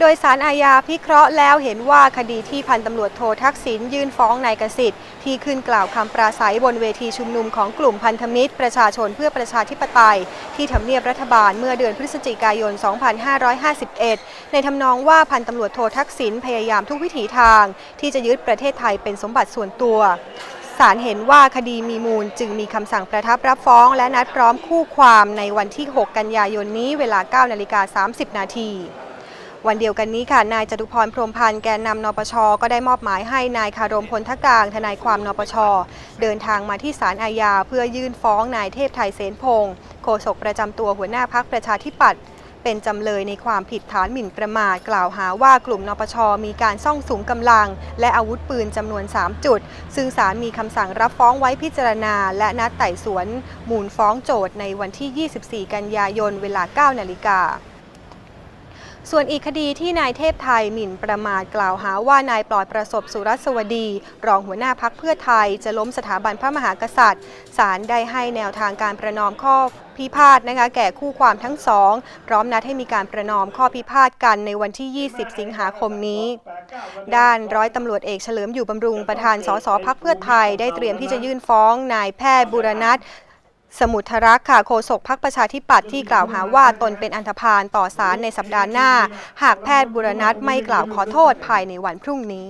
โดยสารอาญาพิเคราะห์แล้วเห็นว่าคดีที่พันตำรวจโททักษิณยื่นฟ้องนายกสิทธิ์ที่ขึ้นกล่าวคำปราศัยบนเวทีชุมนุมของกลุ่มพันธมิตร ประชาชนเพื่อประชาธิปไตย ที่ทำเนียบรัฐบาลเมื่อเดือนพฤศจิกายน 2551 ในทำนองว่าพันตำรวจโททักษิณพยายามทุกวิถีทาง ที่จะยึดประเทศไทยเป็นสมบัติส่วนตัวศาลเห็นว่าคดีมีมูลจึงมีคำสั่งประทับรับฟ้อง และนัดพร้อมคู่ความในวันที่ 6 กันยายนนี้เวลา 9 นาฬิกา 30 นาที วันเดียวกันนี้ค่ะนายจตุพรพรมพันธ์แกนนำนปช ก็ได้มอบหมายให้นายคารมพลทกางทนายความนปช เดินทางมาที่ศาลอาญาเพื่อยื่นฟ้องนายเทพไทยเสนพงศ์โฆษกประจำตัวหัวหน้าพักประชาธิปัตย์เป็นจำเลยในความผิดฐานหมิ่นประมาทกล่าวหาว่ากลุ่มนปช มีการซ่องสุมกำลัง และอาวุธปืนจำนวน 3 จุด ซึ่งศาลมีคำสั่งรับฟ้องไว้พิจารณา และนัดไต่สวน มูลฟ้องโจทย์ในวันที่ 24 กันยายนเวลา 9 นาฬิกา ส่วนอีกคดีที่นายเทพไทยหมิ่นประมาทกล่าวหาว่านายปลอดประสบสุรสวดี รองหัวหน้าพักเพื่อไทยจะล้มสถาบันพระมหากษัตริย์ศาลได้ให้แนวทางการประนอมข้อพิพาทนะคะแก่คู่ความทั้งสอง พร้อมนัดให้มีการประนอมข้อพิพาทกันในวันที่ 20 สิงหาคมนี้ ด้านร้อยตำรวจเอกเฉลิมอยู่บำรุงประธานสสพักเพื่อไทยได้เตรียมที่จะยื่นฟ้องนายแพทย์บุรณัท สมุทรรักษ์ค่ะโฆษกพักประชาธิปัตย์ที่กล่าวหาว่าตนเป็นอันธพาลต่อสารในสัปดาห์หน้า หากแพทย์บุรณัตไม่กล่าวขอโทษภายในวันพรุ่งนี้